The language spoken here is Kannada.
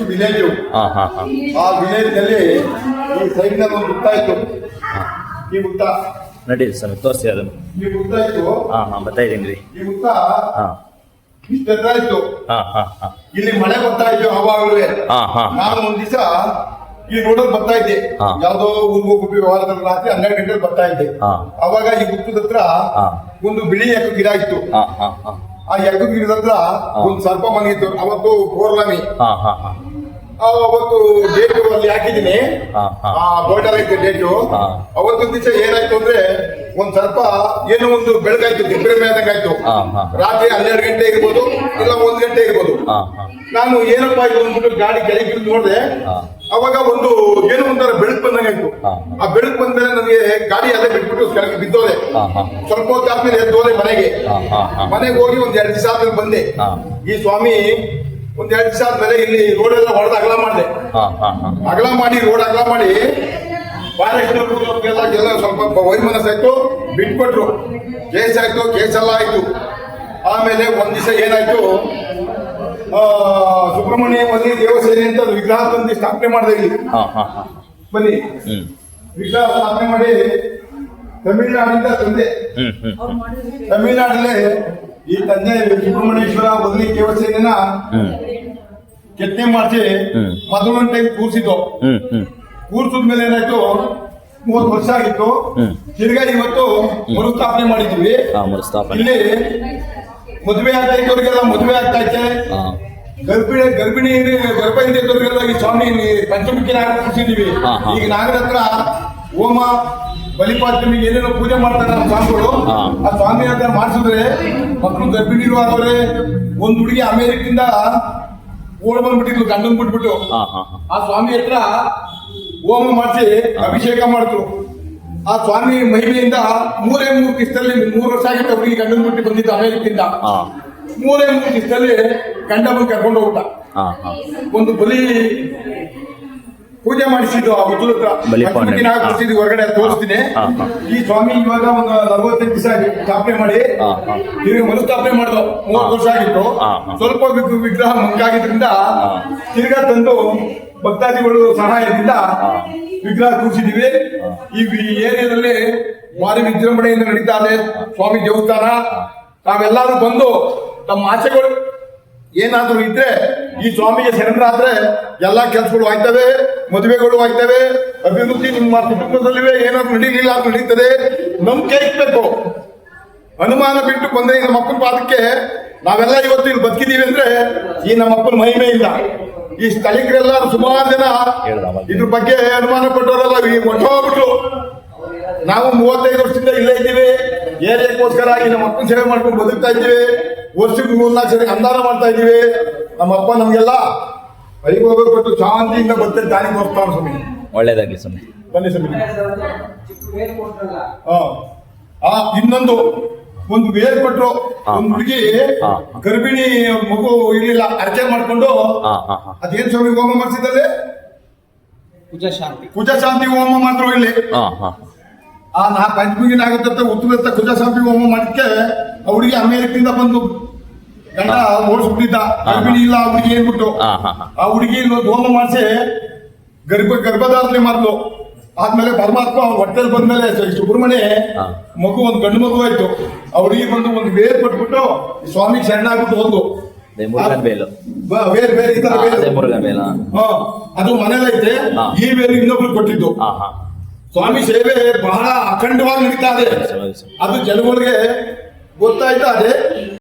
ಫಸ್ಟ್ ವಿಲೇಜ್ ಆ ವಿಲೇಜ್ನಲ್ಲಿ ಈ ಸೈಡ್ನಲ್ಲಿ ಒಂದು ಗುತ್ತ ಇತ್ತು. ಈ ಗುತ್ತ ನಡೀರಿ ಸ್ವಾಮಿ ತೋರಿಸಿ ಅದನ್ನು. ಈ ಗುತ್ತ ಇತ್ತು. ಹಾ ಹಾ ಬರ್ತಾ ಇದ್ದೀನಿ ರೀ. ಈ ಗುತ್ತ ಹಾ. ಇಷ್ಟೆಲ್ಲ ಇತ್ತು. ಇಲ್ಲಿ ಮಳೆ ಬರ್ತಾ ಇತ್ತು ಅವಾಗಲೇ. ನಾನು ಒಂದ್ ದಿವಸ ಈ ರೋಡಲ್ಲಿ ಬರ್ತಾ ಇದ್ದೆ. ಯಾವ್ದೋ ಊರ್ಗ್ ಗುಬ್ಬಿ ವ್ಯವಹಾರದಲ್ಲಿ ರಾತ್ರಿ ಹನ್ನೆರಡು ಗಂಟೆ ಬರ್ತಾ ಇದ್ದೆ. ಅವಾಗ ಈ ಗುಪ್ತದ ಹತ್ರ. ಒಂದು ಬಿಳಿ ಎಕ್ಕು ಗಿಡ ಇತ್ತು. ಆ ಎಕ್ಕು ಗಿಡದ ಹತ್ರ ಒಂದು ಸರ್ಪ ಮನೆಗಿತ್ತು ಅವತ್ತು ಪೌರ್ಣಮಿ ಅವತ್ತು ಡೇಟ್ ಅಲ್ಲಿ ಹಾಕಿದೀನಿ ಆ ಬೋರ್ಡರ್ ಐತೆ ಡೇಟು ಅವತ್ತು ದಿವಸ ಏನಾಯ್ತು ಅಂದ್ರೆ ಒಂದ್ ಸ್ವಲ್ಪ ಏನೋ ಒಂದು ಬೆಳಗಾಯ್ತು ಮೇಲೆ ಹಾ. ರಾತ್ರಿ ಹನ್ನೆರಡು ಗಂಟೆ ಇರ್ಬೋದು ಇಲ್ಲ ಒಂದ್ ಗಂಟೆ ಇರ್ಬೋದು. ನಾನು ಏನಪ್ಪಾ ಇದು ಅಂದ್ಬಿಟ್ಟು ಗಾಡಿ ಕೆಳಗೆ ನೋಡಿದೆ. ಅವಾಗ ಒಂದು ಏನೋ ಒಂಥರ ಬೆಳಕು ಬಂದಂಗಾಯ್ತು. ಆ ಬೆಳಕು ಬಂದ್ಮೇಲೆ ನನಗೆ ಗಾಡಿ ಅಲ್ಲೇ ಬಿಟ್ಬಿಟ್ಟು ಕೆಳಗೆ ಬಿದ್ದೋದೆ. ಸ್ವಲ್ಪ ಹೊತ್ತು ಆದ್ಮೇಲೆ ಎದ್ದೋದೆ ಮನೆಗೆ. ಮನೆಗೆ ಹೋಗಿ ಒಂದ್ ಎರಡು ದಿವಸ ಆದ್ಮೇಲೆ ಬಂದೆ. ಈ ಸ್ವಾಮಿ ಒಂದ್ ಎರಡು ದಿವಸ ಆದ್ಮೇಲೆ ಇಲ್ಲಿ ರೋಡ್ ಎಲ್ಲ ಹೊಡೆದು ಅಗಲ ಮಾಡಿದೆ. ಅಗಲ ಮಾಡಿ ರೋಡ್ ಅಗಲ ಮಾಡಿ ಫಾರೆಸ್ಟ್ ಎಲ್ಲ ಸ್ವಲ್ಪ ವೈಮನಸ್ಸಾಯ್ತು ಬಿಟ್ಕೊಟ್ರು. ಕೇಸ್ ಆಯ್ತು ಕೇಸ್ ಎಲ್ಲ ಆಯ್ತು. ಆಮೇಲೆ ಒಂದ್ ದಿವಸ ಏನಾಯ್ತು ಆ, ಸುಬ್ರಹ್ಮಣ್ಯ ಬನ್ನಿ ದೇವಸೇನೆ ಅಂತ ವಿಗ್ರಹ ತಂದು ಸ್ಥಾಪನೆ ಮಾಡಿದೆ ಇಲ್ಲಿ. ಬನ್ನಿ. ವಿಗ್ರಹ ಸ್ಥಾಪನೆ ಮಾಡಿ ತಮಿಳ್ನಾಡಿಂದ ತಂದೆ. ತಮಿಳುನಾಡಲ್ಲೇ ಈ ತಂದೆ ಸುಬ್ರಹ್ಮಣ್ಯೇಶ್ವರ ಬದಲಿ ದೇವಸೇನೆನ ಹ್ಮ್. ಕೆತ್ತನೆ ಮಾಡಿಸಿ ಹ್ಮ್. ಮೊದಲೊಂದು ಟೈಮ್ ಕೂರಿಸಿದ್ದು. ಕೂರಿಸಿದ ಕೂರ್ಸಿದ್ಮೇಲೆ ಏನಾಯ್ತು? ಮೂವತ್ತು ವರ್ಷ ಆಗಿತ್ತು. ತಿರ್ಗಾ ಇವತ್ತು ಮರುಸ್ಥಾಪನೆ ಮಾಡಿದ್ವಿ. ಇಲ್ಲಿ ಮದುವೆ ಆಗ್ತಾ ಇದ್ದವ್ರಿಗೆಲ್ಲ ಮದುವೆ ಆಗ್ತಾ ಐತೆ. ಗರ್ಭಿಣಿ ಗರ್ಭಿಣಿ ಗರ್ಭ ಇದ್ದವ್ರಿಗೆಲ್ಲ ಈ ಸ್ವಾಮಿ ಪಂಚಮುಖಿ ನಾಗರ ಕೂರಿಸಿದೀವಿ. ಈಗ ನಾಗರ ಹತ್ರ ಹೋಮ ಬಲಿಪಾತ್ಮಿ ಏನೇನೋ ಪೂಜೆ ಮಾಡ್ತಾರೆ ನಮ್ಮ ಸ್ವಾಮಿಗಳು ಆ ಸ್ವಾಮಿ ಅಂತ ಮಾಡಿಸಿದ್ರೆ ಮಕ್ಕಳು ಗರ್ಭಿಣಿರು ಆದವ್ರೆ ಒಂದ್ ಹುಡುಗಿ ಅಮೇರಿಕಿಂದ ಓಡ್ ಬಂದ್ಬಿಟ್ಟಿದ್ರು ಗಂಡನ್ ಬಿಟ್ಬಿಟ್ಟು. ಆ ಸ್ವಾಮಿ ಹತ್ರ ಹೋಮ ಮಾಡಿಸಿ ಅಭಿಷೇಕ ಮಾಡಿದ್ರು ಆ ಸ್ವಾಮಿ ಮಹಿಮೆಯಿಂದ ಮೂರೇ ಮೂರು ಕಿಸ್ತಲ್ಲಿ ಮೂರು ವರ್ಷ ಆಗಿತ್ತು ಅವರಿಗೆ ಗಂಡನ ಬಿಟ್ಟು ಬಂದಿದ್ದು ಅಮೇರಿಕಿಂದ ಮೂರೇ ಮೂರು ಕಿಸ್ತಲ್ಲಿ ಗಂಡ ಬಂದು ಕರ್ಕೊಂಡು ಹೋಗ್ಬಿಟ್ಟ. ಒಂದು ಬಲಿ ಪೂಜೆ ಮಾಡಿಸಿದ್ದು ಆ ಕೂರಿಸಿದ್ದು ಹೊರಗಡೆ ತೋರಿಸ್ತೀನಿ. ಈ ಸ್ವಾಮಿ ಇವಾಗ ಒಂದು ನಲವತ್ತೈದು ದಿವಸ ಸ್ಥಾಪನೆ ಮಾಡಿ. ತಿರುಗಿ ಮರು ಸ್ಥಾಪನೆ ಮಾಡಿದ್ರು. ಮೂವತ್ತು ವರ್ಷ ಆಗಿತ್ತು. ಸ್ವಲ್ಪ ವಿಗ್ರಹ ಮಂಕಾಗಿದ್ರಿಂದ ತಿರ್ಗ ತಂದು ಭಕ್ತಾದಿಗಳು ಸಹಾಯದಿಂದ ವಿಗ್ರಹ ಕೂರಿಸಿದೀವಿ. ಈ ಏರಿಯಾದಲ್ಲಿ ಭಾರಿ ವಿಜೃಂಭಣೆಯಿಂದ ನಡೀತಾ ಇದೆ ಸ್ವಾಮಿ ದೇವಸ್ಥಾನ. ತಾವೆಲ್ಲರೂ ಬಂದು ತಮ್ಮ ಆಸೆಗಳು ಏನಾದರೂ ಇದ್ರೆ ಈ ಸ್ವಾಮಿಗೆ ಶರಣರಾದ್ರೆ ಎಲ್ಲಾ ಕೆಲಸಗಳು ಆಯ್ತವೆ. ಮದುವೆಗಳು ಆಗ್ತವೆ. ಅಭಿವೃದ್ಧಿ ನಿಮ್ಮ ಕುಟುಂಬದಲ್ಲಿವೆ. ಏನಾದ್ರು ನಡೀಲಿಲ್ಲ ಅಂತ ನಡೀತದೆ. ನಂಬಿಕೆ ಇಟ್ಬೇಕು ಅನುಮಾನ ಬಿಟ್ಟು ಬಂದ್ರೆ ನಮ್ಮ ಅಪ್ಪನ ಪಾದಕ್ಕೆ ನಾವೆಲ್ಲ ಇವತ್ತು ಇಲ್ಲಿ ಬದುಕಿದೀವಿ ಅಂದ್ರೆ ಈ ನಮ್ಮಪ್ಪನ ಮಹಿಮೆ ಇಲ್ಲ. ಈ ಸ್ಥಳೀಕರೆಲ್ಲ ಸುಮಾರು ಜನ ಇದ್ರ ಬಗ್ಗೆ ಅನುಮಾನ ಪಟ್ಟವರೆಲ್ಲ ಹೊಟ್ಟೋಗ್ಬಿಟ್ರು ನಾವು ಮೂವತ್ತೈದು ವರ್ಷದಿಂದ ಇಲ್ಲೇ ಇದ್ದೀವಿ. ಏರಿಯಾಕ್ಕೋಸ್ಕರ ಈ ನಮ್ಮ ಅಪ್ಪನ ಸೇವೆ ಮಾಡ್ಕೊಂಡು ಬದುಕ್ತಾ ಇದ್ದೀವಿ. ವರ್ಷಕ್ಕೆ ಮೂರ್ನಾಲ್ಕು ಸರಿ ಅಂದಾನ ಮಾಡ್ತಾ ಇದ್ದೀವಿ. ನಮ್ಮ ಅಪ್ಪ ಐಗೋಗ ಕೊಟ್ಟು ಶಾಂತಿಯಿಂದ ಬರ್ತಾರೆ ದಾರಿ ಹೋಗ್ತಾನೆ ಸ್ವಾಮಿ. ಒಳ್ಳೇದಾಗ್ಲಿ ಸ್ವಾಮಿ. ಬನ್ನಿ ಸ್ವಾಮಿ. ಆ, ಆ ಇನ್ನೊಂದು ಒಂದು ವೇರ್ ಕೊಟ್ರು. ಒಂದು ಹುಡುಗಿ ಗರ್ಭಿಣಿ ಮಗು ಇರ್ಲಿಲ್ಲ ಅರ್ಚೆ ಮಾಡ್ಕೊಂಡು ಅದೇನ್ ಸ್ವಾಮಿ ಹೋಮ ಮಾಡಿಸಿದಲ್ಲಿ ಪೂಜಾ ಶಾಂತಿ. ಕುಜ ಶಾಂತಿ ಹೋಮ ಮಾಡಿದ್ರು ಇಲ್ಲಿ. ಆ ನಾ ಪಂಚಮಿಗಿನ ಆಗುತ್ತೆ ಉತ್ತರ ಕುಜಾ ಶಾಂತಿ ಹೋಮ ಮಾಡಕ್ಕೆ ಆ ಹುಡುಗಿ ಅಮೇರಿಕಿಂದ ಬಂದು ಗಂಡ ಓಡಿಸ್ಬಿಟ್ಟಿದ್ದ. ಗರ್ಭಿಣಿ ಇಲ್ಲ ಹುಡುಗಿ ಏನ್ಬಿಟ್ಟು ಆ ಹುಡುಗಿ ಹೋಮ ಮಾಡಿಸಿ ಗರ್ಭ ಗರ್ಭಧಾರಣೆ ಮಾಡ್ಲು. ಆದ್ಮೇಲೆ ಪರಮಾತ್ಮ ಅವ್ನ ಹೊಟ್ಟೆಲ್ ಬಂದ್ಮೇಲೆ ಸುಬ್ರಹ್ಮಣ್ಯ ಮಗು ಒಂದು ಗಂಡು ಮಗು ಆಯ್ತು. ಆ ಹುಡುಗಿ ಬಂದು ಒಂದು ಬೇರ್ ಕೊಟ್ಬಿಟ್ಟು ಸ್ವಾಮಿ ಶರಣಾಗ್ಬಿಟ್ಟು ಹೋದ್ಲು. ಅದೇ ಬೇರೆ ಬೇರೆ ಈ ತರ ಹಾ, ಬೇರೆ ಅದೇ ಅದು ಮನೇಲೈತೆ. ಈ ಬೇರೆ ಇನ್ನೊಬ್ರು ಕೊಟ್ಟಿದ್ದು. ಸ್ವಾಮಿ ಸೇವೆ ಬಹಳ ಅಖಂಡವಾಗಿ ನಡೀತಾ ಇದೆ. ಅದು ಜನಗಳಿಗೆ ಗೊತ್ತಾಯ್ತಾ ಇದೆ